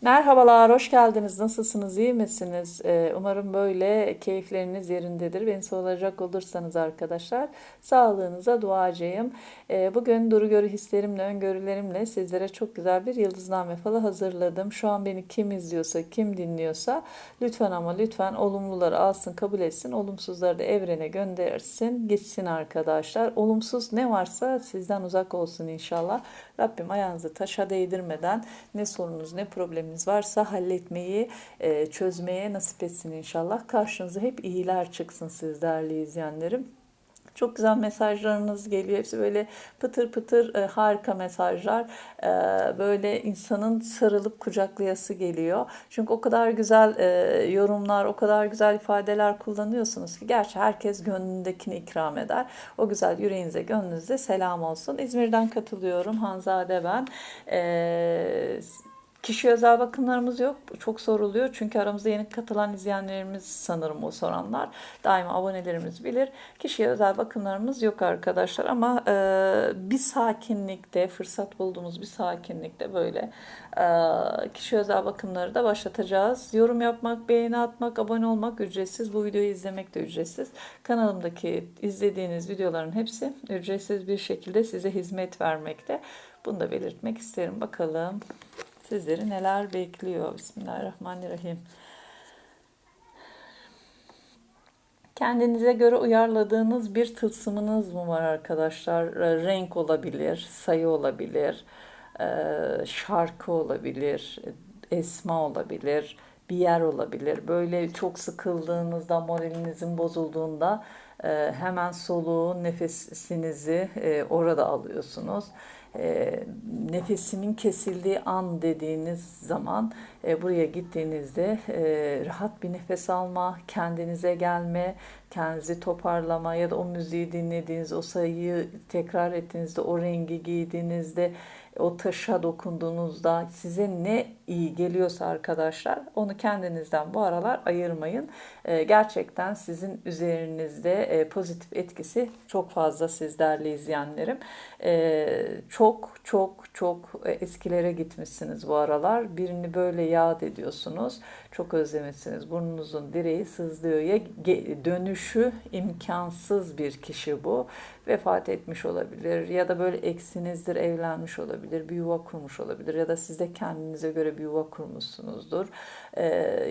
Merhabalar, hoş geldiniz. Nasılsınız, iyi misiniz? Ee, umarım böyle keyifleriniz yerindedir. Beni soracak olursanız arkadaşlar, sağlığınıza duacıyım. Ee, bugün duru görü hislerimle, öngörülerimle sizlere çok güzel bir yıldızname falı hazırladım. Şu an beni kim izliyorsa, kim dinliyorsa lütfen ama lütfen olumluları alsın, kabul etsin. Olumsuzları da evrene göndersin, gitsin arkadaşlar. Olumsuz ne varsa sizden uzak olsun inşallah. Rabbim ayağınızı taşa değdirmeden ne sorunuz, ne probleminiz varsa halletmeyi, e, çözmeye nasip etsin inşallah. Karşınıza hep iyiler çıksın siz değerli izleyenlerim. Çok güzel mesajlarınız geliyor. Hepsi böyle pıtır pıtır e, harika mesajlar. E, böyle insanın sarılıp kucaklayası geliyor. Çünkü o kadar güzel e, yorumlar, o kadar güzel ifadeler kullanıyorsunuz ki gerçi herkes gönlündekini ikram eder. O güzel yüreğinize, gönlünüze selam olsun. İzmir'den katılıyorum. Hanzade ben. E, Kişi özel bakımlarımız yok. Çok soruluyor. Çünkü aramızda yeni katılan izleyenlerimiz sanırım o soranlar. Daima abonelerimiz bilir. Kişiye özel bakımlarımız yok arkadaşlar. Ama e, bir sakinlikte, fırsat bulduğumuz bir sakinlikte böyle e, kişi özel bakımları da başlatacağız. Yorum yapmak, beğeni atmak, abone olmak ücretsiz. Bu videoyu izlemek de ücretsiz. Kanalımdaki izlediğiniz videoların hepsi ücretsiz bir şekilde size hizmet vermekte. Bunu da belirtmek isterim. Bakalım sizleri neler bekliyor. Bismillahirrahmanirrahim. Kendinize göre uyarladığınız bir tılsımınız mı var arkadaşlar? Renk olabilir, sayı olabilir, şarkı olabilir, esma olabilir, bir yer olabilir. Böyle çok sıkıldığınızda, moralinizin bozulduğunda hemen soluğu, nefesinizi orada alıyorsunuz e, nefesimin kesildiği an dediğiniz zaman e, buraya gittiğinizde e, rahat bir nefes alma, kendinize gelme, kendinizi toparlama ya da o müziği dinlediğiniz, o sayıyı tekrar ettiğinizde, o rengi giydiğinizde, o taşa dokunduğunuzda size ne iyi geliyorsa arkadaşlar onu kendinizden bu aralar ayırmayın. E, gerçekten sizin üzerinizde e, pozitif etkisi çok fazla siz değerli izleyenlerim. E, çok çok çok eskilere gitmişsiniz bu aralar. Birini böyle yad ediyorsunuz. Çok özlemişsiniz. Burnunuzun direği sızlıyor. Ya dönüşü imkansız bir kişi bu. Vefat etmiş olabilir ya da böyle eksinizdir evlenmiş olabilir, bir yuva kurmuş olabilir ya da siz de kendinize göre bir yuva kurmuşsunuzdur. Ee,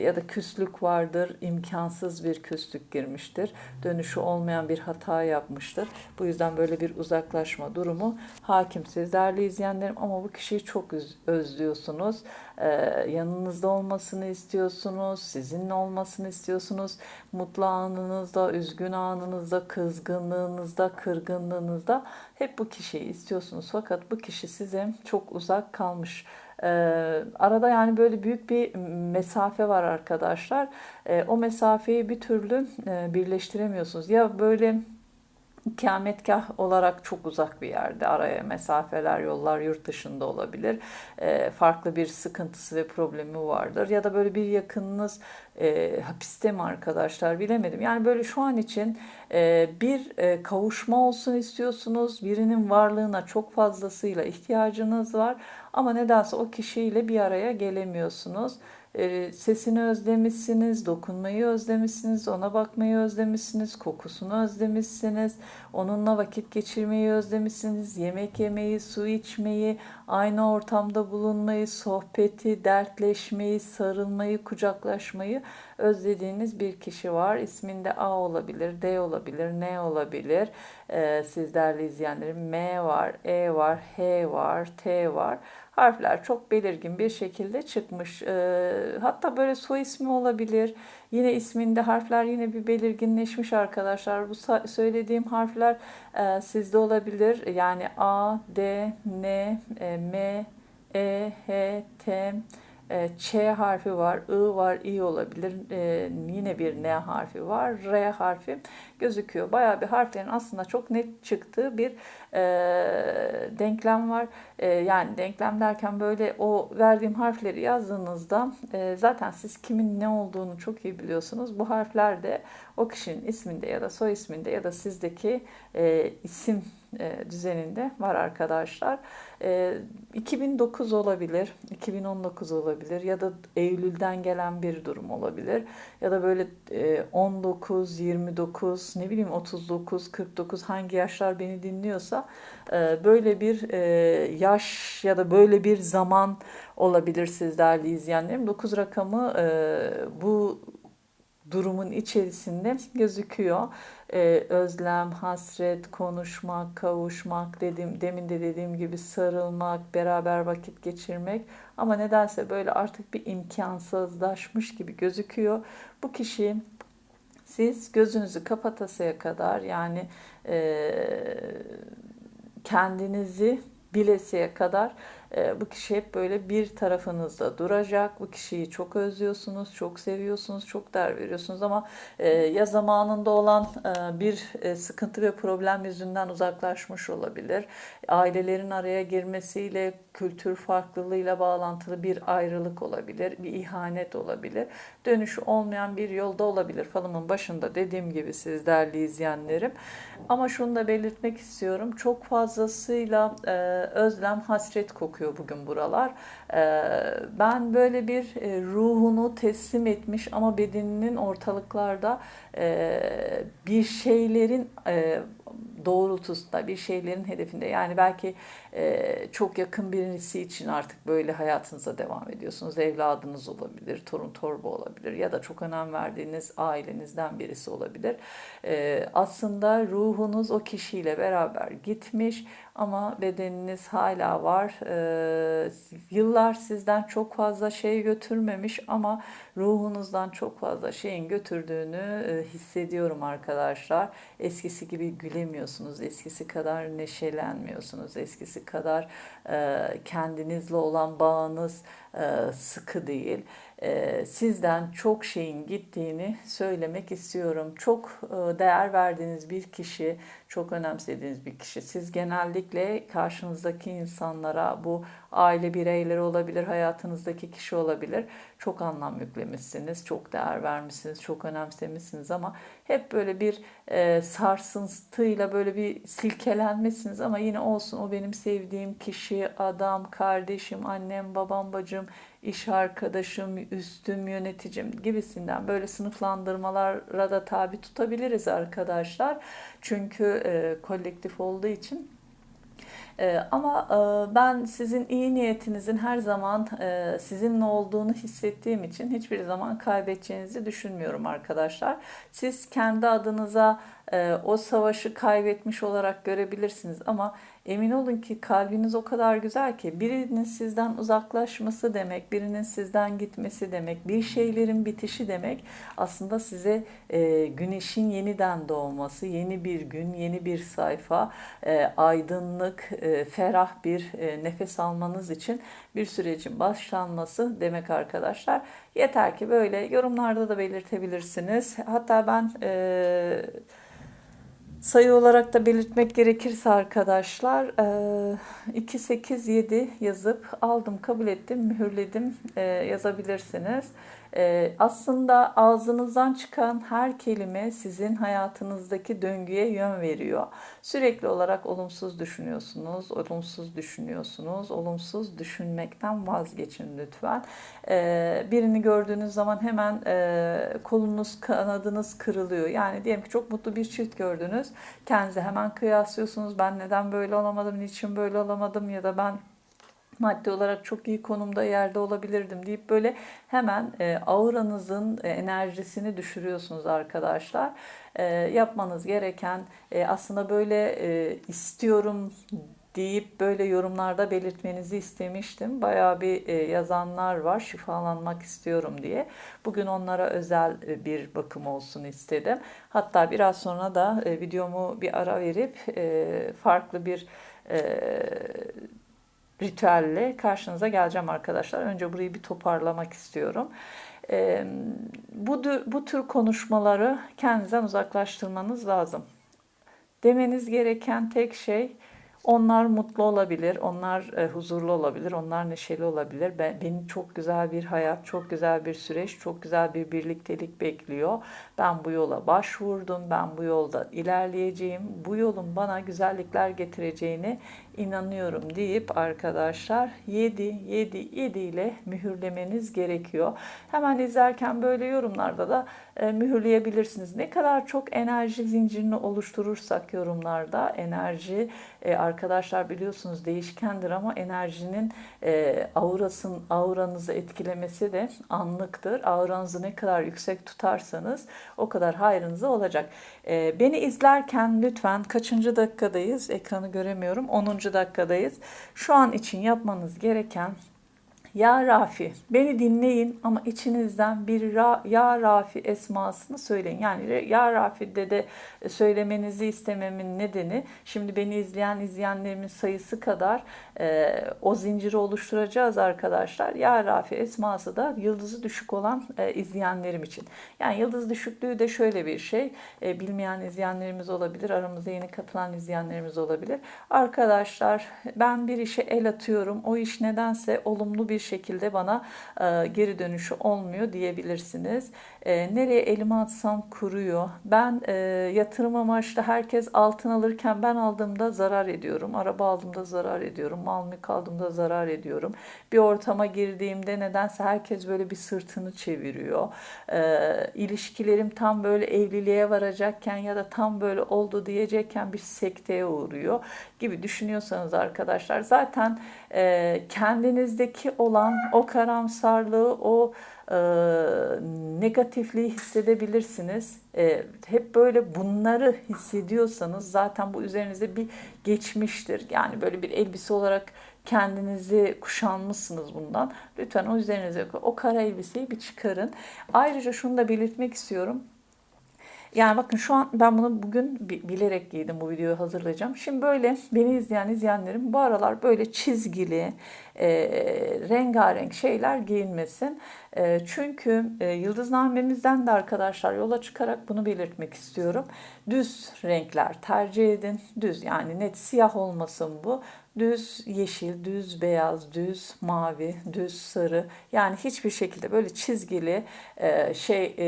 ya da küslük vardır, imkansız bir küslük girmiştir. Dönüşü olmayan bir hata yapmıştır. Bu yüzden böyle bir uzaklaşma durumu hakim. Siz değerli izleyenlerim ama bu kişiyi çok özlüyorsunuz. Ee, yanınızda olmasını istiyorsunuz, sizinle olmasını istiyorsunuz. Mutlu anınızda, üzgün anınızda, kızgınlığınızda, kırgınlığınızda hep bu kişiyi istiyorsunuz. Fakat bu kişi size çok uzak kalmış. Ee, arada yani böyle büyük bir mesafe var arkadaşlar. Ee, o mesafeyi bir türlü e, birleştiremiyorsunuz. Ya böyle ikametgah olarak çok uzak bir yerde. Araya mesafeler yollar yurt dışında olabilir. E, farklı bir sıkıntısı ve problemi vardır. Ya da böyle bir yakınınız e, hapiste mi arkadaşlar bilemedim. Yani böyle şu an için e, bir e, kavuşma olsun istiyorsunuz. Birinin varlığına çok fazlasıyla ihtiyacınız var. Ama nedense o kişiyle bir araya gelemiyorsunuz e, sesini özlemişsiniz, dokunmayı özlemişsiniz, ona bakmayı özlemişsiniz, kokusunu özlemişsiniz, onunla vakit geçirmeyi özlemişsiniz, yemek yemeyi, su içmeyi, aynı ortamda bulunmayı, sohbeti, dertleşmeyi, sarılmayı, kucaklaşmayı özlediğiniz bir kişi var. İsminde A olabilir, D olabilir, N olabilir. Ee, siz değerli M var, E var, H var, T var harfler çok belirgin bir şekilde çıkmış. E, hatta böyle soy ismi olabilir. Yine isminde harfler yine bir belirginleşmiş arkadaşlar. Bu söylediğim harfler e, sizde olabilir. Yani A, D, N, e, M, E, H, T, e, Ç harfi var, I var, I olabilir. E, yine bir N harfi var, R harfi gözüküyor. Bayağı bir harflerin aslında çok net çıktığı bir e, denklem var. E, yani denklem derken böyle o verdiğim harfleri yazdığınızda e, zaten siz kimin ne olduğunu çok iyi biliyorsunuz. Bu harfler de o kişinin isminde ya da soy isminde ya da sizdeki e, isim e, düzeninde var arkadaşlar. E, 2009 olabilir, 2019 olabilir ya da Eylül'den gelen bir durum olabilir. Ya da böyle e, 19, 29, ne bileyim 39, 49 hangi yaşlar beni dinliyorsa e, böyle bir e, yaş ya da böyle bir zaman olabilir siz değerli izleyenlerim. 9 rakamı e, bu durumun içerisinde gözüküyor. Ee, özlem, hasret, konuşmak, kavuşmak, dedim, demin de dediğim gibi sarılmak, beraber vakit geçirmek ama nedense böyle artık bir imkansızlaşmış gibi gözüküyor. Bu kişi siz gözünüzü kapatasıya kadar yani e, kendinizi bilesiye kadar e, bu kişi hep böyle bir tarafınızda duracak. Bu kişiyi çok özlüyorsunuz, çok seviyorsunuz, çok değer veriyorsunuz ama e, ya zamanında olan e, bir e, sıkıntı ve problem yüzünden uzaklaşmış olabilir. Ailelerin araya girmesiyle, kültür farklılığıyla bağlantılı bir ayrılık olabilir, bir ihanet olabilir. Dönüşü olmayan bir yolda olabilir. Falımın başında dediğim gibi siz değerli izleyenlerim. Ama şunu da belirtmek istiyorum. Çok fazlasıyla özlem, hasret kokuyor bugün buralar. E, ben böyle bir e, ruhunu teslim etmiş ama bedeninin ortalıklarda e, bir şeylerin e, doğrultusunda bir şeylerin hedefinde yani belki e, çok yakın birisi için artık böyle hayatınıza devam ediyorsunuz. Evladınız olabilir, torun torba olabilir ya da çok önem verdiğiniz ailenizden birisi olabilir. E, aslında ruhunuz o kişiyle beraber gitmiş ama bedeniniz hala var. E, yıllar sizden çok fazla şey götürmemiş ama ruhunuzdan çok fazla şeyin götürdüğünü e, hissediyorum arkadaşlar. Eskisi gibi gülemiyorsunuz, eskisi kadar neşelenmiyorsunuz, eskisi kadar e, kendinizle olan bağınız sıkı değil. E, sizden çok şeyin gittiğini söylemek istiyorum. Çok e, değer verdiğiniz bir kişi, çok önemsediğiniz bir kişi. Siz genellikle karşınızdaki insanlara bu aile bireyleri olabilir, hayatınızdaki kişi olabilir. Çok anlam yüklemişsiniz, çok değer vermişsiniz, çok önemsemişsiniz ama hep böyle bir e, sarsıntıyla böyle bir silkelenmişsiniz ama yine olsun o benim sevdiğim kişi, adam, kardeşim, annem, babam, bacım, iş arkadaşım, üstüm, yöneticim gibisinden böyle sınıflandırmalara da tabi tutabiliriz arkadaşlar. Çünkü e, kolektif olduğu için ee, ama e, ben sizin iyi niyetinizin her zaman e, sizinle olduğunu hissettiğim için hiçbir zaman kaybedeceğinizi düşünmüyorum arkadaşlar. Siz kendi adınıza e, o savaşı kaybetmiş olarak görebilirsiniz ama emin olun ki kalbiniz o kadar güzel ki birinin sizden uzaklaşması demek, birinin sizden gitmesi demek, bir şeylerin bitişi demek aslında size e, güneşin yeniden doğması, yeni bir gün, yeni bir sayfa, e, aydınlık, e, ferah bir e, nefes almanız için bir sürecin başlanması demek arkadaşlar. Yeter ki böyle yorumlarda da belirtebilirsiniz. Hatta ben e, Sayı olarak da belirtmek gerekirse arkadaşlar 2, 8, 7 yazıp aldım, kabul ettim, mühürledim e, yazabilirsiniz. E, aslında ağzınızdan çıkan her kelime sizin hayatınızdaki döngüye yön veriyor. Sürekli olarak olumsuz düşünüyorsunuz, olumsuz düşünüyorsunuz, olumsuz düşünmekten vazgeçin lütfen. E, birini gördüğünüz zaman hemen kolunuz, kanadınız kırılıyor. Yani diyelim ki çok mutlu bir çift gördünüz, kendinize hemen kıyaslıyorsunuz. Ben neden böyle olamadım, niçin böyle olamadım ya da ben maddi olarak çok iyi konumda yerde olabilirdim deyip böyle hemen e, auranızın e, enerjisini düşürüyorsunuz arkadaşlar. E, yapmanız gereken e, aslında böyle e, istiyorum deyip böyle yorumlarda belirtmenizi istemiştim. Bayağı bir yazanlar var şifalanmak istiyorum diye. Bugün onlara özel bir bakım olsun istedim. Hatta biraz sonra da videomu bir ara verip farklı bir ritüelle karşınıza geleceğim arkadaşlar. Önce burayı bir toparlamak istiyorum. bu, bu tür konuşmaları kendinizden uzaklaştırmanız lazım. Demeniz gereken tek şey Onlar mutlu olabilir, onlar e, huzurlu olabilir, onlar neşeli olabilir. Ben, beni çok güzel bir hayat, çok güzel bir süreç, çok güzel bir birliktelik bekliyor. Ben bu yola başvurdum, ben bu yolda ilerleyeceğim. Bu yolun bana güzellikler getireceğini inanıyorum deyip arkadaşlar 7 7 7 ile mühürlemeniz gerekiyor. Hemen izlerken böyle yorumlarda da e, mühürleyebilirsiniz. Ne kadar çok enerji zincirini oluşturursak yorumlarda enerji e, arkadaşlar biliyorsunuz değişkendir ama enerjinin e, aurasın auranızı etkilemesi de anlıktır. Auranızı ne kadar yüksek tutarsanız o kadar hayrınıza olacak. E, beni izlerken lütfen kaçıncı dakikadayız? Ekranı göremiyorum. 10. dakikadayız. Şu an için yapmanız gereken ya Rafi beni dinleyin ama içinizden bir Ra, Ya Rafi esmasını söyleyin. Yani Ya Rafi de söylemenizi istememin nedeni şimdi beni izleyen izleyenlerimin sayısı kadar e, o zinciri oluşturacağız arkadaşlar. Ya Rafi esması da yıldızı düşük olan e, izleyenlerim için. Yani yıldız düşüklüğü de şöyle bir şey. E, bilmeyen izleyenlerimiz olabilir. Aramızda yeni katılan izleyenlerimiz olabilir. Arkadaşlar ben bir işe el atıyorum. O iş nedense olumlu bir şekilde bana e, geri dönüşü olmuyor diyebilirsiniz. E, nereye elimi atsam kuruyor. Ben e, yatırım amaçlı herkes altın alırken ben aldığımda zarar ediyorum. Araba aldığımda zarar ediyorum. Mal mülk aldığımda zarar ediyorum. Bir ortama girdiğimde nedense herkes böyle bir sırtını çeviriyor. E, ilişkilerim tam böyle evliliğe varacakken ya da tam böyle oldu diyecekken bir sekteye uğruyor gibi düşünüyorsanız arkadaşlar zaten e, kendinizdeki olan o karamsarlığı, o e, negatifliği hissedebilirsiniz. E, hep böyle bunları hissediyorsanız zaten bu üzerinize bir geçmiştir. Yani böyle bir elbise olarak kendinizi kuşanmışsınız bundan. Lütfen o üzerinize o kara elbiseyi bir çıkarın. Ayrıca şunu da belirtmek istiyorum. Yani bakın şu an ben bunu bugün bilerek giydim bu videoyu hazırlayacağım. Şimdi böyle beni izleyen izleyenlerim bu aralar böyle çizgili, e, rengarenk şeyler giyinmesin. E, çünkü e, yıldıznamemizden de arkadaşlar yola çıkarak bunu belirtmek istiyorum. Düz renkler tercih edin. Düz yani net siyah olmasın bu. Düz yeşil, düz beyaz, düz mavi, düz sarı. Yani hiçbir şekilde böyle çizgili e, şey e,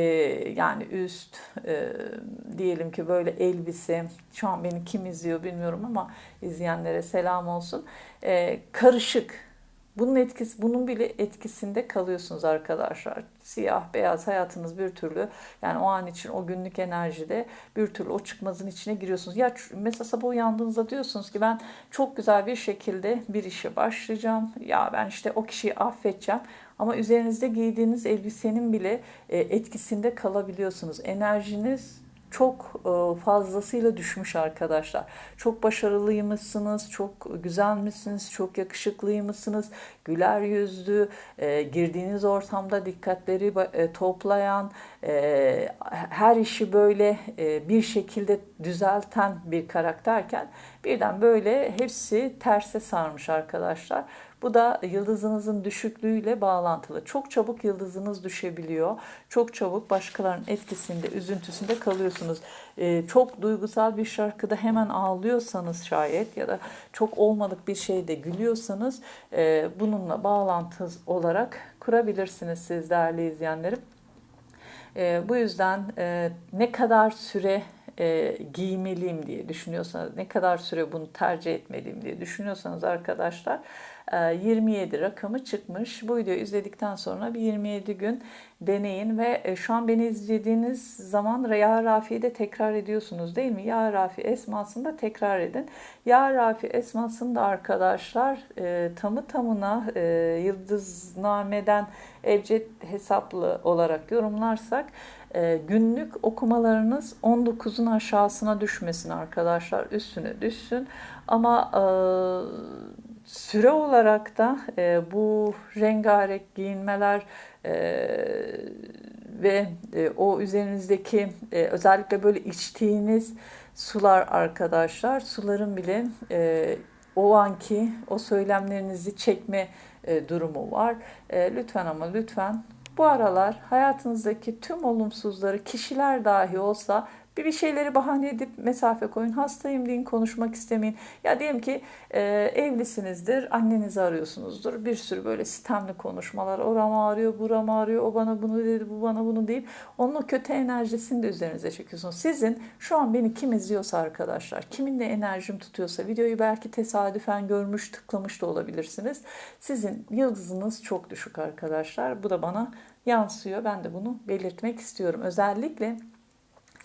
yani üst e, diyelim ki böyle elbise. Şu an beni kim izliyor bilmiyorum ama izleyenlere selam olsun. E, karışık bunun etkisi, bunun bile etkisinde kalıyorsunuz arkadaşlar. Siyah, beyaz hayatınız bir türlü yani o an için o günlük enerjide bir türlü o çıkmazın içine giriyorsunuz. Ya mesela sabah uyandığınızda diyorsunuz ki ben çok güzel bir şekilde bir işe başlayacağım. Ya ben işte o kişiyi affedeceğim. Ama üzerinizde giydiğiniz elbisenin bile e, etkisinde kalabiliyorsunuz. Enerjiniz çok e, fazlasıyla düşmüş arkadaşlar. Çok başarılıymışsınız, çok güzelmişsiniz, çok yakışıklıymışsınız, güler yüzlü, e, girdiğiniz ortamda dikkatleri e, her işi böyle bir şekilde düzelten bir karakterken birden böyle hepsi terse sarmış arkadaşlar. Bu da yıldızınızın düşüklüğüyle bağlantılı. Çok çabuk yıldızınız düşebiliyor. Çok çabuk başkalarının etkisinde, üzüntüsünde kalıyorsunuz. Ee, çok duygusal bir şarkıda hemen ağlıyorsanız şayet ya da çok olmadık bir şeyde gülüyorsanız e, bununla bağlantı olarak kurabilirsiniz siz değerli izleyenlerim. E, bu yüzden e, ne kadar süre e, giymeliyim diye düşünüyorsanız, ne kadar süre bunu tercih etmeliyim diye düşünüyorsanız arkadaşlar 27 e, rakamı çıkmış. Bu videoyu izledikten sonra bir 27 gün deneyin ve e, şu an beni izlediğiniz zaman Ya Rafi'yi de tekrar ediyorsunuz değil mi? Ya Rafi esmasını da tekrar edin. Ya Rafi esmasını da arkadaşlar e, tamı tamına e, yıldıznameden evcet hesaplı olarak yorumlarsak e, günlük okumalarınız 19'un aşağısına düşmesin arkadaşlar. Üstüne düşsün. Ama e, süre olarak da e, bu rengarenk giyinmeler e, ve e, o üzerinizdeki e, özellikle böyle içtiğiniz sular arkadaşlar suların bile e, o anki o söylemlerinizi çekme e, durumu var. E, lütfen ama lütfen bu aralar hayatınızdaki tüm olumsuzları kişiler dahi olsa Bir bir şeyleri bahane edip mesafe koyun. Hastayım deyin, konuşmak istemeyin. Ya diyelim ki e, evlisinizdir, annenizi arıyorsunuzdur. Bir sürü böyle sistemli konuşmalar. Oram ağrıyor, buram ağrıyor, o bana bunu dedi, bu bana bunu deyip onun o kötü enerjisini de üzerinize çekiyorsunuz. Sizin şu an beni kim izliyorsa arkadaşlar, kiminle enerjim tutuyorsa, videoyu belki tesadüfen görmüş, tıklamış da olabilirsiniz. Sizin yıldızınız çok düşük arkadaşlar. Bu da bana yansıyor. Ben de bunu belirtmek istiyorum. Özellikle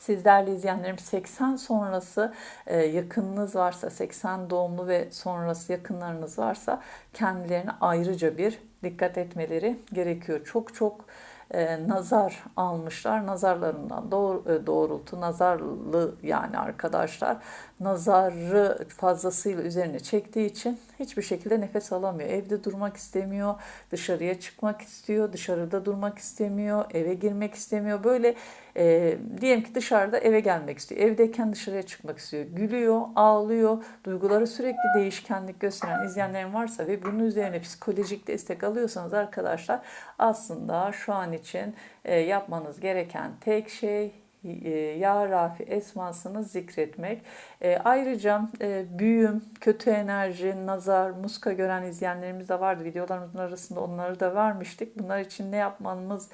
Sizlerle izleyenlerim 80 sonrası e, yakınınız varsa, 80 doğumlu ve sonrası yakınlarınız varsa kendilerine ayrıca bir dikkat etmeleri gerekiyor. Çok çok e, nazar almışlar. Nazarlarından doğru, e, doğrultu, nazarlı yani arkadaşlar nazarı fazlasıyla üzerine çektiği için hiçbir şekilde nefes alamıyor. Evde durmak istemiyor, dışarıya çıkmak istiyor, dışarıda durmak istemiyor, eve girmek istemiyor. Böyle e, diyelim ki dışarıda eve gelmek istiyor. Evdeyken dışarıya çıkmak istiyor. Gülüyor, ağlıyor, duyguları sürekli değişkenlik gösteren izleyenlerin varsa ve bunun üzerine psikolojik destek alıyorsanız arkadaşlar aslında şu an için e, yapmanız gereken tek şey Ya Rafi esmasını zikretmek. E, ayrıca e, büyüm, kötü enerji, nazar, muska gören izleyenlerimiz de vardı. Videolarımızın arasında onları da vermiştik. Bunlar için ne yapmamız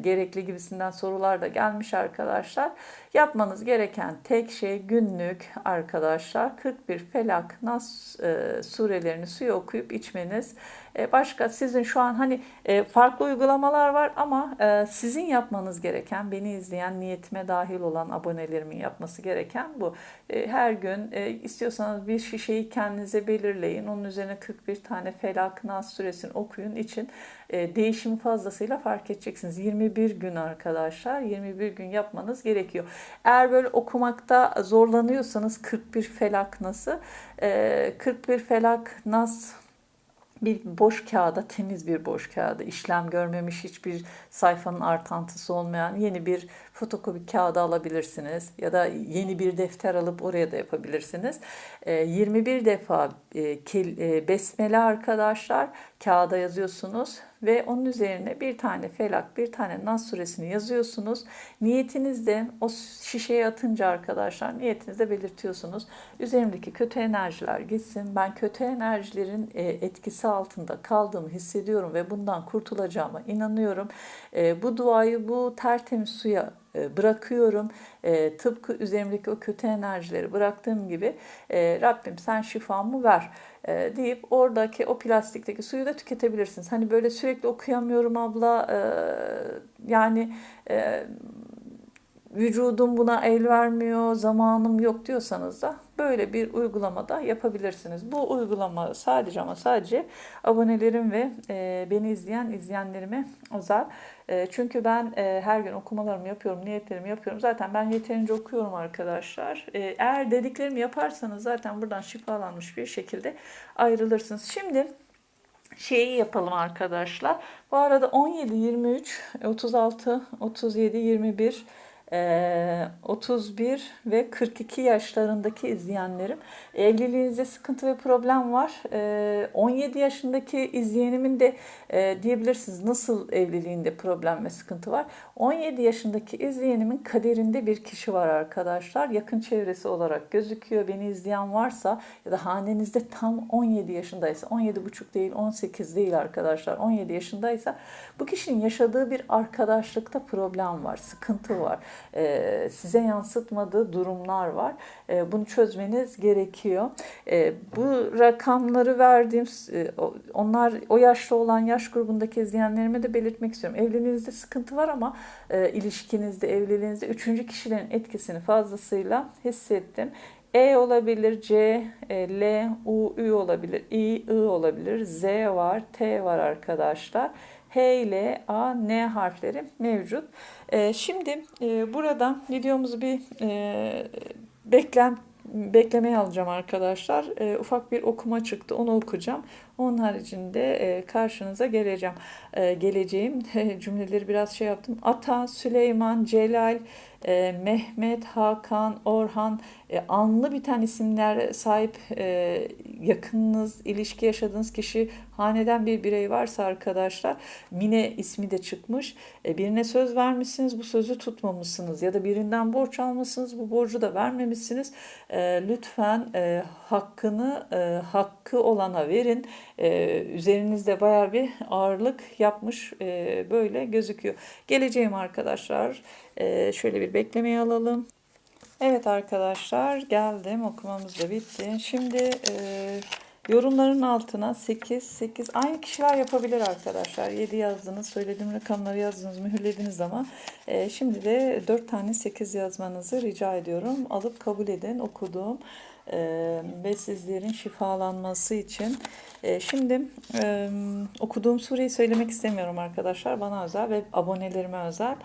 gerekli gibisinden sorular da gelmiş arkadaşlar. Yapmanız gereken tek şey günlük arkadaşlar 41 Felak Nas surelerini suya okuyup içmeniz. Başka sizin şu an hani farklı uygulamalar var ama sizin yapmanız gereken beni izleyen niyetime dahil olan abonelerimin yapması gereken bu. E, her gün e, istiyorsanız bir şişeyi kendinize belirleyin. Onun üzerine 41 tane Felak Nas suresini okuyun için e, değişimi fazlasıyla fark edeceksiniz. 21 gün arkadaşlar 21 gün yapmanız gerekiyor. Eğer böyle okumakta zorlanıyorsanız 41 Felak Nas'ı 41 Felak Nas bir boş kağıda, temiz bir boş kağıda, işlem görmemiş hiçbir sayfanın artantısı olmayan yeni bir fotokopi kağıdı alabilirsiniz. Ya da yeni bir defter alıp oraya da yapabilirsiniz. 21 defa besmele arkadaşlar kağıda yazıyorsunuz ve onun üzerine bir tane felak, bir tane nas suresini yazıyorsunuz. Niyetinizde o şişeye atınca arkadaşlar niyetinizde belirtiyorsunuz. Üzerimdeki kötü enerjiler gitsin. Ben kötü enerjilerin e, etkisi altında kaldığımı hissediyorum ve bundan kurtulacağıma inanıyorum. E, bu duayı bu tertemiz suya e, bırakıyorum. Tıpkı üzerimdeki o kötü enerjileri bıraktığım gibi Rabbim sen şifamı ver e, deyip oradaki o plastikteki suyu da tüketebilirsiniz. Hani böyle sürekli okuyamıyorum abla e, yani e, vücudum buna el vermiyor, zamanım yok diyorsanız da böyle bir uygulamada yapabilirsiniz. Bu uygulama sadece ama sadece abonelerim ve e, beni izleyen izleyenlerime özel. E, çünkü ben e, her gün okumalarımı yapıyorum, niyetlerimi yapıyorum. Zaten ben yeterince okuyorum arkadaşlar. E, eğer dediklerimi yaparsanız zaten buradan şifalanmış bir şekilde ayrılırsınız. Şimdi şeyi yapalım arkadaşlar. Bu arada 17, 23, 36, 37, 21 31 ve 42 yaşlarındaki izleyenlerim. Evliliğinizde sıkıntı ve problem var. 17 yaşındaki izleyenimin de diyebilirsiniz nasıl evliliğinde problem ve sıkıntı var. 17 yaşındaki izleyenimin kaderinde bir kişi var arkadaşlar. Yakın çevresi olarak gözüküyor. Beni izleyen varsa ya da hanenizde tam 17 yaşındaysa 17,5 değil 18 değil arkadaşlar 17 yaşındaysa bu kişinin yaşadığı bir arkadaşlıkta problem var, sıkıntı var e, size yansıtmadığı durumlar var. E, bunu çözmeniz gerekiyor. E, bu rakamları verdiğim onlar o yaşta olan yaş grubundaki izleyenlerime de belirtmek istiyorum. Evliliğinizde sıkıntı var ama ilişkinizde, evliliğinizde üçüncü kişilerin etkisini fazlasıyla hissettim. E olabilir, C, L, U, Ü olabilir, I, I olabilir, Z var, T var arkadaşlar. H ile A, N harfleri mevcut. E, şimdi e, burada videomuzu bir e, beklen beklemeye alacağım arkadaşlar. E, ufak bir okuma çıktı. Onu okuyacağım. Onun haricinde e, karşınıza geleceğim. E, geleceğim cümleleri biraz şey yaptım. Ata, Süleyman, Celal, e, Mehmet, Hakan, Orhan anlı biten isimler sahip yakınınız, ilişki yaşadığınız kişi haneden bir birey varsa arkadaşlar Mine ismi de çıkmış. Birine söz vermişsiniz bu sözü tutmamışsınız ya da birinden borç almışsınız bu borcu da vermemişsiniz. Lütfen hakkını hakkı olana verin. E, üzerinizde baya bir ağırlık yapmış e, böyle gözüküyor. Geleceğim arkadaşlar. E, şöyle bir beklemeye alalım. Evet arkadaşlar geldim okumamız da bitti. Şimdi e, yorumların altına 8, 8 aynı kişiler yapabilir arkadaşlar. 7 yazdınız, söylediğim rakamları yazdınız, mühürlediniz ama e, şimdi de 4 tane 8 yazmanızı rica ediyorum. Alıp kabul edin okuduğum e, ve sizlerin şifalanması için. E, şimdi e, okuduğum sureyi söylemek istemiyorum arkadaşlar. Bana özel ve abonelerime özel.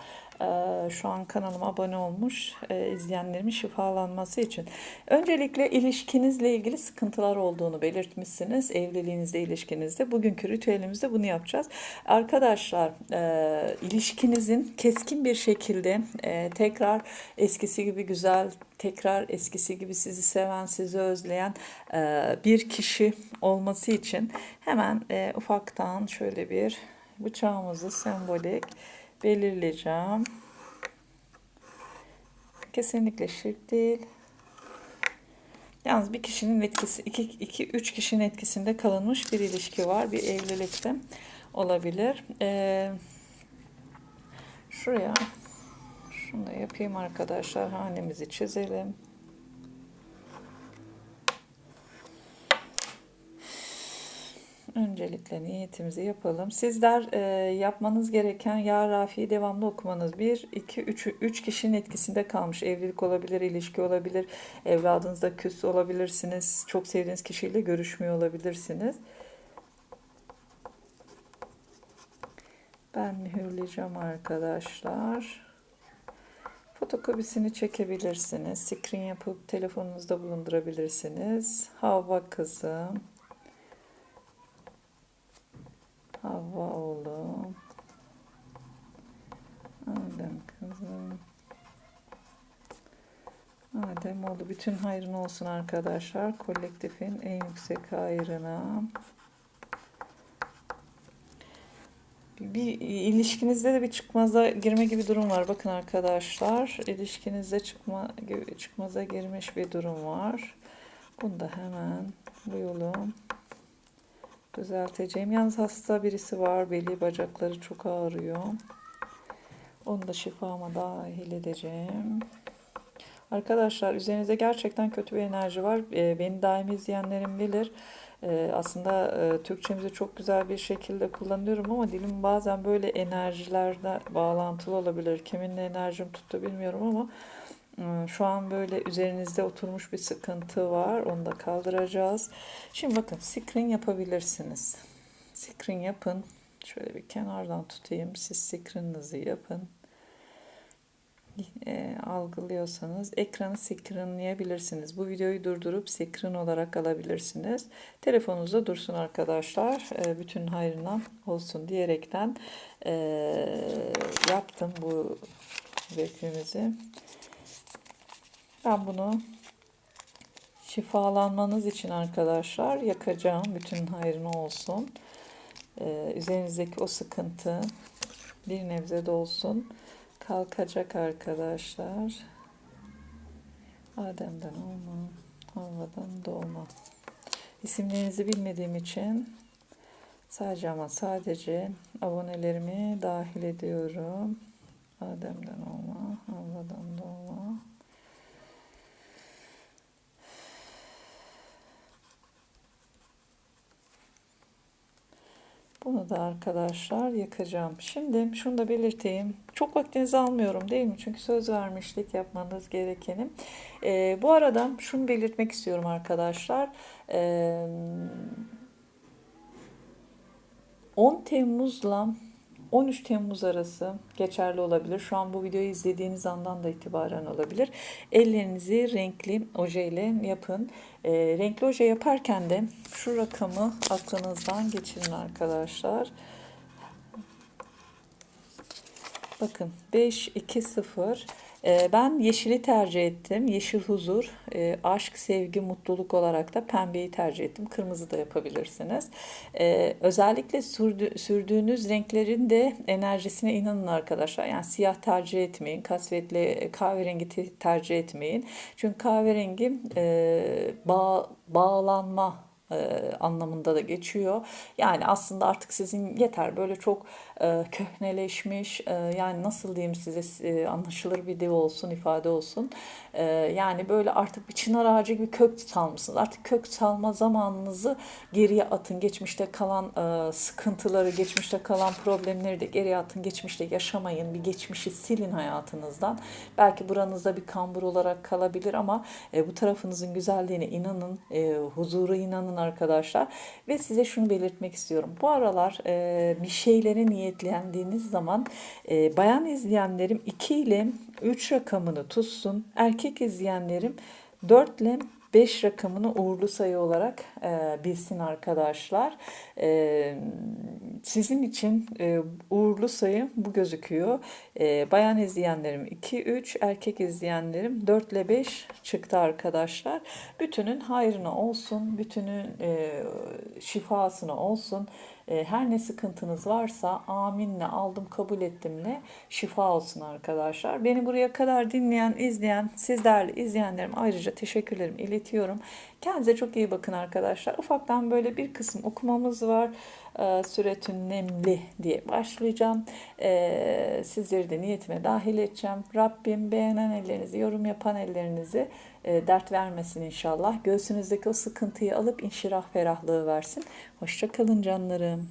Ee, şu an kanalıma abone olmuş e, izleyenlerimin şifalanması için. Öncelikle ilişkinizle ilgili sıkıntılar olduğunu belirtmişsiniz. Evliliğinizde, ilişkinizde. Bugünkü ritüelimizde bunu yapacağız. Arkadaşlar e, ilişkinizin keskin bir şekilde e, tekrar eskisi gibi güzel, tekrar eskisi gibi sizi seven, sizi özleyen bir kişi olması için hemen ufaktan şöyle bir bıçağımızı sembolik belirleyeceğim. Kesinlikle şirk değil. Yalnız bir kişinin etkisi, iki, iki, üç kişinin etkisinde kalınmış bir ilişki var. Bir evlilikte olabilir. Ee, şuraya şunu da yapayım arkadaşlar. Hanemizi çizelim. Öncelikle niyetimizi yapalım. Sizler e, yapmanız gereken Ya Rafi'yi devamlı okumanız. 1, 2, 3, 3 kişinin etkisinde kalmış. Evlilik olabilir, ilişki olabilir, evladınızda küs olabilirsiniz, çok sevdiğiniz kişiyle görüşmüyor olabilirsiniz. Ben mühürleyeceğim arkadaşlar. Fotokopisini çekebilirsiniz. Screen yapıp telefonunuzda bulundurabilirsiniz. Havva kızım. Havva oğlum. Adem kızım. Adem oğlu. Bütün hayrın olsun arkadaşlar. Kolektifin en yüksek hayrına. Bir ilişkinizde de bir çıkmaza girme gibi durum var. Bakın arkadaşlar. ilişkinizde çıkma çıkmaza girmiş bir durum var. Bunu da hemen bu düzelteceğim. Yalnız hasta birisi var. Beli bacakları çok ağrıyor. Onu da şifama dahil edeceğim. Arkadaşlar üzerinizde gerçekten kötü bir enerji var. Ee, beni daimi izleyenlerim bilir. Ee, aslında e, Türkçemizi çok güzel bir şekilde kullanıyorum ama dilim bazen böyle enerjilerle bağlantılı olabilir. Kiminle enerjim tuttu bilmiyorum ama şu an böyle üzerinizde oturmuş bir sıkıntı var. Onu da kaldıracağız. Şimdi bakın screen yapabilirsiniz. Screen yapın. Şöyle bir kenardan tutayım. Siz screen'ınızı yapın. E, algılıyorsanız ekranı screenleyebilirsiniz. Bu videoyu durdurup screen olarak alabilirsiniz. Telefonunuzda dursun arkadaşlar. E, bütün hayrına olsun diyerekten e, yaptım bu reklimizi. Ben bunu şifalanmanız için arkadaşlar yakacağım. Bütün hayrına olsun. Ee, üzerinizdeki o sıkıntı bir nebze de olsun kalkacak arkadaşlar. Adem'den olma, Havva'dan doğma. İsimlerinizi bilmediğim için sadece ama sadece abonelerimi dahil ediyorum. Adem'den olma, Havva'dan doğma. Bunu da arkadaşlar yakacağım. Şimdi şunu da belirteyim. Çok vaktinizi almıyorum değil mi? Çünkü söz vermişlik yapmanız gerekenim. Ee, bu arada şunu belirtmek istiyorum arkadaşlar. Ee, 10 Temmuz'la 13 Temmuz arası geçerli olabilir. Şu an bu videoyu izlediğiniz andan da itibaren olabilir. Ellerinizi renkli ojeyle yapın. E, renkli oje yaparken de şu rakamı aklınızdan geçirin arkadaşlar. Bakın 5, 2, 0. Ee, Ben yeşili tercih ettim. Yeşil huzur, e, aşk, sevgi, mutluluk olarak da pembeyi tercih ettim. Kırmızı da yapabilirsiniz. Ee, Özellikle sürdü- sürdüğünüz renklerin de enerjisine inanın arkadaşlar. Yani siyah tercih etmeyin. Kasvetli e, kahverengi te- tercih etmeyin. Çünkü kahverengi e, bağ, bağlanma e, anlamında da geçiyor. Yani aslında artık sizin yeter böyle çok e, köhneleşmiş e, yani nasıl diyeyim size anlaşılır bir dil olsun ifade olsun. Yani böyle artık bir çınar ağacı gibi kök salmışsınız. Artık kök salma zamanınızı geriye atın. Geçmişte kalan sıkıntıları, geçmişte kalan problemleri de geriye atın. Geçmişte yaşamayın. Bir geçmişi silin hayatınızdan. Belki buranızda bir kambur olarak kalabilir ama bu tarafınızın güzelliğine inanın, e, huzuru inanın arkadaşlar. Ve size şunu belirtmek istiyorum. Bu aralar e, bir şeylere niyetlendiğiniz zaman e, bayan izleyenlerim 2 ile 3 rakamını tutsun. Erkek izleyenlerim 4 ile 5 rakamını uğurlu sayı olarak e, bilsin arkadaşlar. E, sizin için e, uğurlu sayı bu gözüküyor. E, bayan izleyenlerim 2, 3, erkek izleyenlerim 4 ile 5 çıktı arkadaşlar. Bütünün hayrına olsun, bütünün e, şifasına olsun. E, her ne sıkıntınız varsa aminle aldım kabul ettimle şifa olsun arkadaşlar. Beni buraya kadar dinleyen, izleyen, siz değerli izleyenlerim ayrıca teşekkürlerimi iletiyorum. Kendinize çok iyi bakın arkadaşlar. Ufaktan böyle bir kısım okumamız var. E, Süretün Nemli diye başlayacağım. E, sizleri de niyetime dahil edeceğim. Rabbim beğenen ellerinizi, yorum yapan ellerinizi dert vermesin inşallah. Göğsünüzdeki o sıkıntıyı alıp inşirah ferahlığı versin. Hoşça kalın canlarım.